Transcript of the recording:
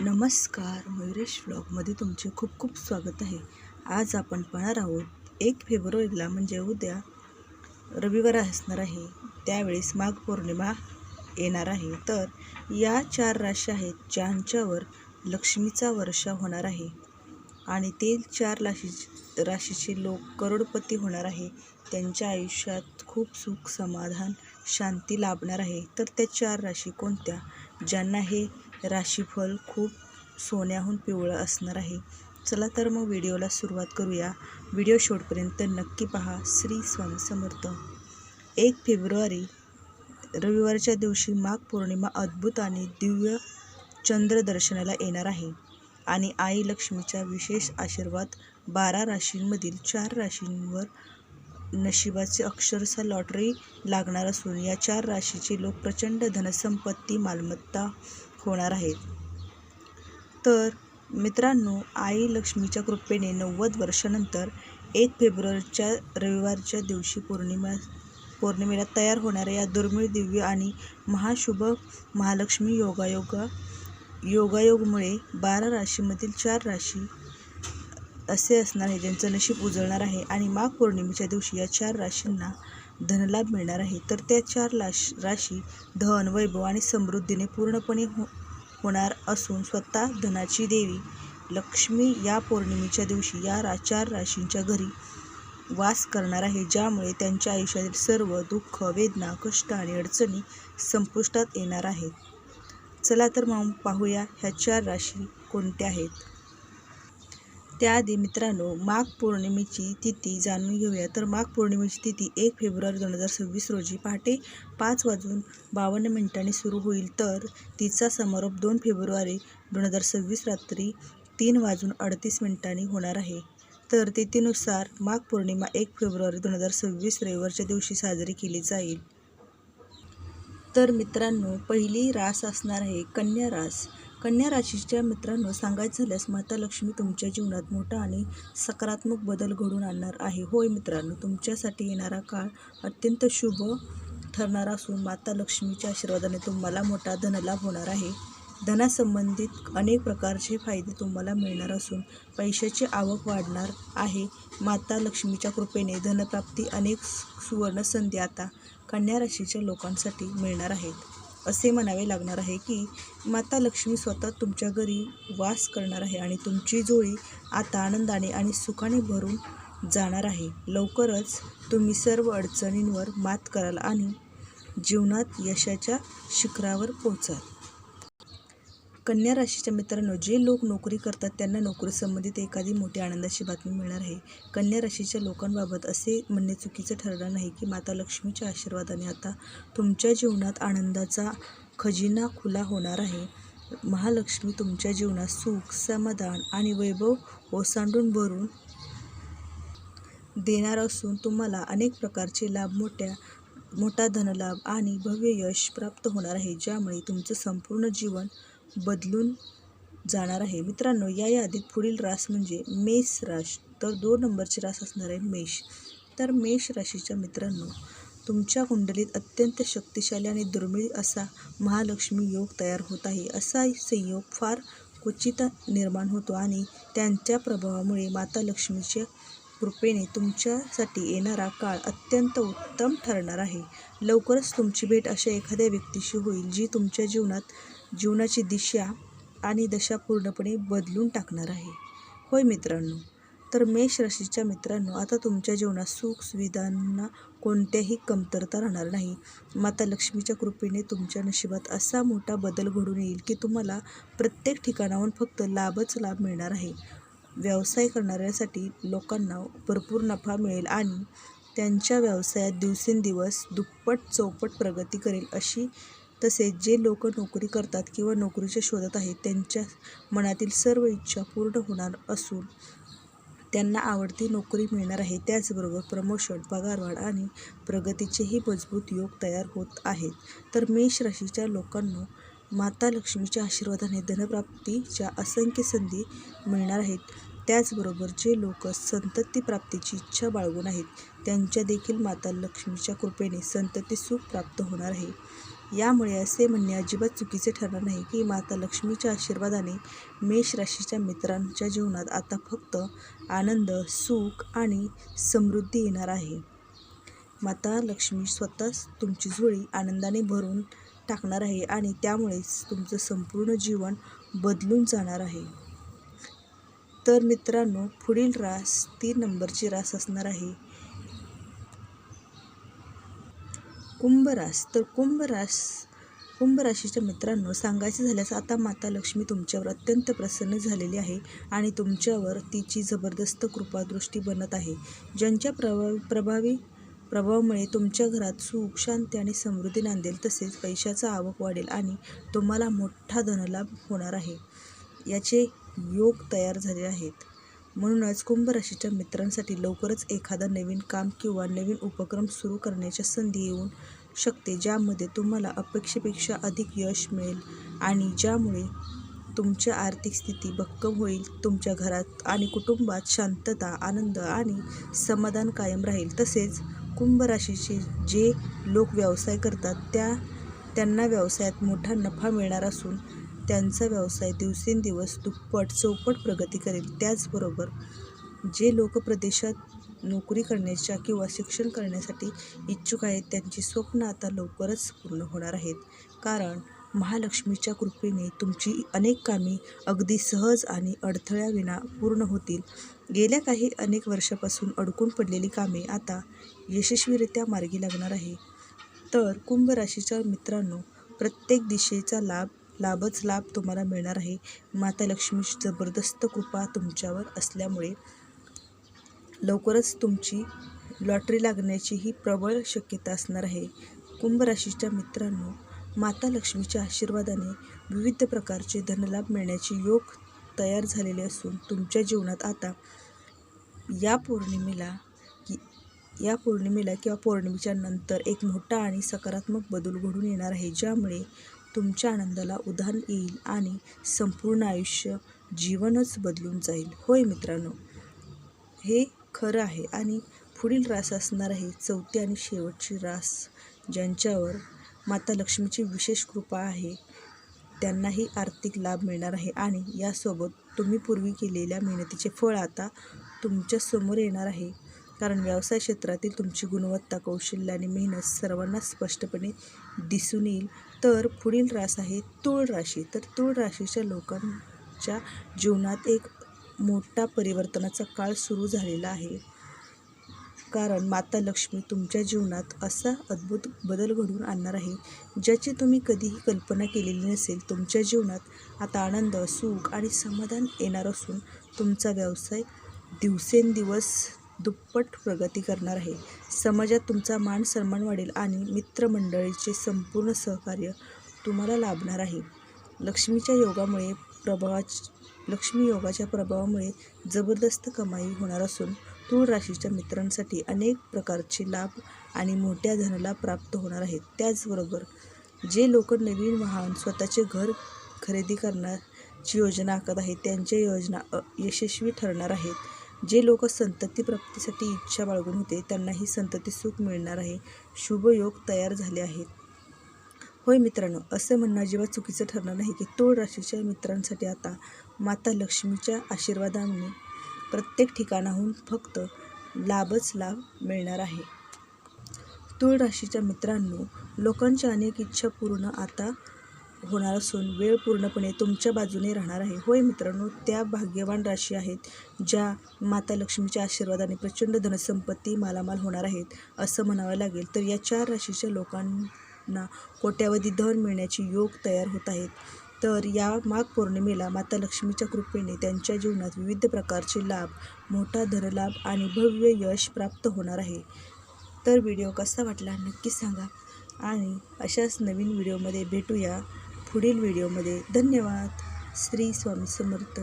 नमस्कार मयुरेश व्लॉगमध्ये तुमचे खूप खूप स्वागत आहे. आज आपण पाहणार आहोत एक फेब्रुवारीला म्हणजे उद्या रविवार असणार आहे. त्यावेळेस माघ पौर्णिमा येणार आहे. तर या चार राशी आहेत ज्यांच्यावर लक्ष्मीचा वर्षा होणार आहे. आणि ते चार राशी राशीचे लोक करोडपती होणार आहे. त्यांच्या आयुष्यात खूप सुख समाधान शांती लाभणार आहे. तर त्या चार राशी कोणत्या? ज्यांना हे राशीफल खूप सोन्याहून पिवळं असणार आहे. चला तर मग व्हिडिओला सुरुवात करूया. व्हिडिओ शेवटपर्यंत नक्की पहा. श्री स्वामी समर्थ. एक फेब्रुवारी रविवारच्या दिवशी माघ पौर्णिमा अद्भुत आणि दिव्य चंद्र दर्शनाला येणार आहे. आणि आई लक्ष्मीचा विशेष आशीर्वाद बारा राशींमधील चार राशींवर नशिबाचे अक्षरशः लॉटरी लागणार असून या चार राशीचे लोक प्रचंड धनसंपत्ती मालमत्ता होणार आहेत. तर मित्रांनो आई लक्ष्मीच्या कृपेने नव्वद वर्षानंतर एक फेब्रुवारीच्या रविवारच्या दिवशी पौर्णिमा पौर्णिमेला तयार होणाऱ्या या दुर्मिळ दिव्य आणि महाशुभ महालक्ष्मी योगायोग योगायोगमुळे बारा राशीमधील चार राशी असे असणार आहे ज्यांचं नशीब उजळणार आहे. आणि माघ पौर्णिमेच्या दिवशी या चार राशींना धनलाभ मिळणार आहे. तर त्या चार लाश राशी धन वैभव आणि समृद्धीने पूर्णपणे हो होणार असून स्वतः धनाची देवी लक्ष्मी या पौर्णिमेच्या दिवशी या रा चार राशींच्या घरी वास करणार आहे ज्यामुळे त्यांच्या आयुष्यातील सर्व दुःख वेदना कष्ट आणि अडचणी संपुष्टात येणार आहेत. चला तर मग पाहूया ह्या चार राशी कोणत्या आहेत. त्याआधी मित्रांनो माघ पौर्णिमेची तिथी जाणून घेऊया. तर माघ पौर्णिमेची तिथी एक फेब्रुवारी दोन हजार सव्वीस रोजी पहाटे पाच वाजून बावन्न मिनिटांनी सुरू होईल. तर तिचा समारोप दोन फेब्रुवारी दोन हजार सव्वीस रात्री तीन वाजून अडतीस मिनिटांनी होणार आहे. तर तिथीनुसार माघ पौर्णिमा एक फेब्रुवारी दोन हजार सव्वीस रविवारच्या दिवशी साजरी केली जाईल. तर मित्रांनो पहिली रास असणार आहे कन्या रास. कन्या राशीच्या मित्रांनो सांगायचं झाल्यास माता लक्ष्मी तुमच्या जीवनात मोठा आणि सकारात्मक बदल घडून आणणार आहे. होय मित्रांनो तुमच्यासाठी येणारा काळ अत्यंत शुभ ठरणार असून माता लक्ष्मीच्या आशीर्वादाने तुम्हाला मोठा धनलाभ होणार आहे. धनासंबंधित अनेक प्रकारचे फायदे तुम्हाला मिळणार असून पैशाची आवक वाढणार आहे. माता लक्ष्मीच्या कृपेने धनप्राप्ती अनेक सुवर्ण संधी आता कन्या राशीच्या लोकांसाठी मिळणार आहेत. असे म्हणावे लागणार आहे की माता लक्ष्मी स्वतः तुमच्या घरी वास करणार आहे आणि तुमची जोडी आता आनंदाने आणि सुखाने भरून जाणार आहे. लवकरच तुम्ही सर्व अडचणींवर मात कराल आणि जीवनात यशाच्या शिखरावर पोचाल कन्या राशीच्या मित्रांनो जे लोक नोकरी करतात त्यांना नोकरी संबंधित एखादी मोठी आनंदाची बातमी मिळणार आहे. कन्या राशीच्या लोकांबाबत असे म्हणणे चुकीचं ठरणार नाही की माता लक्ष्मीच्या आशीर्वादाने आता तुमच्या जीवनात आनंदाचा खजिना खुला होणार आहे. महालक्ष्मी तुमच्या जीवनात सुख समाधान आणि वैभव ओसांडून भरून देणार असून तुम्हाला अनेक प्रकारचे लाभ मोठ्या मोठा धनलाभ आणि भव्य यश प्राप्त होणार आहे ज्यामुळे तुमचं संपूर्ण जीवन बदलून जाणार आहे. मित्रांनो या यादीत पुढील रास म्हणजे मेष राश. तर दोन नंबरची रास असणार आहे मेष. तर मेष राशीच्या मित्रांनो तुमच्या कुंडलीत अत्यंत शक्तिशाली आणि दुर्मिळ असा महालक्ष्मी योग तयार होत आहे. असा संयोग फार क्वचित निर्माण होतो आणि त्यांच्या प्रभावामुळे माता लक्ष्मीच्या कृपेने तुमच्यासाठी येणारा काळ अत्यंत उत्तम ठरणार आहे. लवकरच तुमची भेट अशा एखाद्या व्यक्तीशी होईल जी तुमच्या जीवनात जीवनाची दिशा आणि दशा पूर्णपणे बदलून टाकणार आहे. होय मित्रांनो तर मेष राशीच्या मित्रांनो आता तुमच्या जीवनात सुख सुविधांना कोणत्याही कमतरता राहणार नाही. माता लक्ष्मीच्या कृपेने तुमच्या नशिबात असा मोठा बदल घडून येईल की तुम्हाला प्रत्येक ठिकाणाहून फक्त लाभच लाभ मिळणार आहे. व्यवसाय करणाऱ्यासाठी लोकांना भरपूर नफा मिळेल आणि त्यांच्या व्यवसायात दिवसेंदिवस दुप्पट चौपट प्रगती करेल अशी तसेच जे लोक नोकरी करतात किंवा नोकरीच्या शोधात आहेत त्यांच्या मनातील सर्व इच्छा पूर्ण होणार असून त्यांना आवडती नोकरी मिळणार आहे. त्याचबरोबर प्रमोशन पगारवाढ आणि प्रगतीचेही मजबूत योग तयार होत आहेत. तर मेष राशीच्या लोकांना माता लक्ष्मीच्या आशीर्वादाने धनप्राप्तीच्या असंख्य संधी मिळणार आहेत. त्याचबरोबर जे लोक संतती प्राप्तीची इच्छा बाळगून आहेत त्यांच्या देखील माता लक्ष्मीच्या कृपेने संतती सुख प्राप्त होणार आहे. यामुळे असे म्हणणे अजिबात चुकीचे ठरणार नाही की माता लक्ष्मीच्या आशीर्वादाने मेष राशीच्या मित्रांच्या जीवनात आता फक्त आनंद सुख आणि समृद्धी येणार आहे. माता लक्ष्मी स्वतःच तुमची झोळी आनंदाने भरून टाकणार आहे आणि त्यामुळेच तुमचं संपूर्ण जीवन बदलून जाणार आहे. तर मित्रांनो पुढील रास तीन नंबरची रास असणार आहे. कुंभरास तर कुंभरास कुंभराशीच्या मित्रांनो सांगायचं झाल्यास आता माता लक्ष्मी तुमच्यावर अत्यंत प्रसन्न झालेली आहे आणि तुमच्यावर तिची जबरदस्त कृपादृष्टी बनत आहे ज्यांच्या प्रभावी प्रभावी प्रभावामुळे तुमच्या घरात सुख शांती आणि समृद्धी नांदेल तसेच पैशाचा आवक वाढेल आणि तुम्हाला मोठा धनलाभ होणार आहे. याचे योग तयार झाले आहेत. म्हणूनच कुंभ राशीच्या मित्रांसाठी लवकरच एखादा नवीन काम किंवा नवीन उपक्रम सुरू करण्याची संधी येऊन शकते ज्यामध्ये तुम्हाला अपेक्षेपेक्षा अधिक यश मिळेल आणि ज्यामुळे तुमच्या आर्थिक स्थिती भक्कम होईल तुमच्या घरात आणि कुटुंबात शांतता आनंद आणि समाधान कायम राहील. तसेच कुंभ राशीचे जे लोक व्यवसाय करतात त्या त्यांना व्यवसायात मोठा नफा मिळणार असून त्यांचा व्यवसाय दिवसेंदिवस दुप्पट चौपट प्रगती करेल. त्याचबरोबर जे लोक प्रदेशात नोकरी करण्याच्या किंवा शिक्षण करण्यासाठी इच्छुक आहेत त्यांची स्वप्न आता लवकरच पूर्ण होणार आहेत. कारण महालक्ष्मीच्या कृपेने तुमची अनेक कामे अगदी सहज आणि अडथळ्याविना पूर्ण होतील. गेल्या काही अनेक वर्षापासून अडकून पडलेली कामे आता यशस्वीरित्या मार्गी लागणार आहे. तर कुंभ राशीच्या मित्रांनो प्रत्येक दिशेचा लाभ लाभच लाभ तुम्हाला मिळणार आहे. माता लक्ष्मीची जबरदस्त कृपा तुमच्यावर असल्यामुळे लवकरच तुमची लॉटरी लागण्याची ही प्रबळ शक्यता असणार आहे. कुंभ राशीच्या मित्रांनो माता लक्ष्मीच्या आशीर्वादाने विविध प्रकारचे धनलाभ मिळण्याचे योग तयार झालेले असून तुमच्या जीवनात आता या पौर्णिमेला की या पौर्णिमेला किंवा पौर्णिमेच्या नंतर एक मोठा आणि सकारात्मक बदल घडून येणार आहे ज्यामुळे तुमच्या आनंदाला उधाण येईल आणि संपूर्ण आयुष्य जीवनच बदलून जाईल. होय मित्रांनो हे खरं आहे. आणि पुढील रास असणार आहे चौथी आणि शेवटची रास ज्यांच्यावर माता लक्ष्मीची विशेष कृपा आहे. त्यांनाही आर्थिक लाभ मिळणार आहे आणि यासोबत तुम्ही पूर्वी केलेल्या मेहनतीचे फळ आता तुमच्यासमोर येणार आहे. कारण व्यवसाय क्षेत्रातील तुमची गुणवत्ता कौशल्य आणि मेहनत सर्वांना स्पष्टपणे दिसून येईल. तर पुढील रास आहे तूळ राशी. तर तूळ राशीच्या लोकांच्या जीवनात एक मोठा परिवर्तनाचा काळ सुरू झालेला आहे. कारण माता लक्ष्मी तुमच्या जीवनात असा अद्भुत बदल घडवून आणणार आहे ज्याची तुम्ही कधीही कल्पना केलेली नसेल. तुमच्या जीवनात आता आनंद सुख आणि समाधान येणार असून तुमचा व्यवसाय दिवसेंदिवस दुप्पट प्रगती करणार आहे. समाजात तुमचा मान सन्मान वाढेल आणि मित्रमंडळीचे संपूर्ण सहकार्य तुम्हाला लाभणार आहे. लक्ष्मीच्या योगामुळे प्रभावाच लक्ष्मी योगाच्या प्रभावामुळे जबरदस्त कमाई होणार असून तूळ राशीच्या मित्रांसाठी अनेक प्रकारचे लाभ आणि मोठ्या धनला प्राप्त होणार आहेत. त्याचबरोबर जे लोक नवीन वाहन स्वतःचे घर खरेदी करण्याची योजना आखत आहेत त्यांच्या योजना यशस्वी ठरणार आहेत. जे लोक संतती प्राप्तीसाठी इच्छा बाळगून होते त्यांनाही संतती सुख मिळणार आहे. शुभयोग तयार झाले आहेत. होय मित्रांनो असं म्हणणं अजिबात चुकीचं ठरणार नाही की तूळ राशीच्या मित्रांसाठी आता माता लक्ष्मीच्या आशीर्वादाने प्रत्येक ठिकाणाहून फक्त लाभच लाभ मिळणार आहे. तूळ राशीच्या मित्रांनो लोकांच्या अनेक इच्छा पूर्ण आता होणार असून वेळ पूर्णपणे तुमच्या बाजूने राहणार आहे. होय मित्रांनो त्या भाग्यवान राशी आहेत ज्या माता लक्ष्मीच्या आशीर्वादाने प्रचंड धनसंपत्ती मालामाल होणार आहेत असं म्हणावं लागेल. तर या चार राशीच्या लोकांना कोट्यावधी धन मिळण्याची योग तयार होत आहेत. तर या माघ पौर्णिमेला माता लक्ष्मीच्या कृपेने त्यांच्या जीवनात विविध प्रकारचे लाभ मोठा धनलाभ आणि भव्य यश प्राप्त होणार आहे. तर व्हिडिओ कसा वाटला नक्की सांगा आणि अशाच नवीन व्हिडिओमध्ये भेटूया. पुढील व्हिडिओमध्ये. धन्यवाद. श्री स्वामी समर्थ.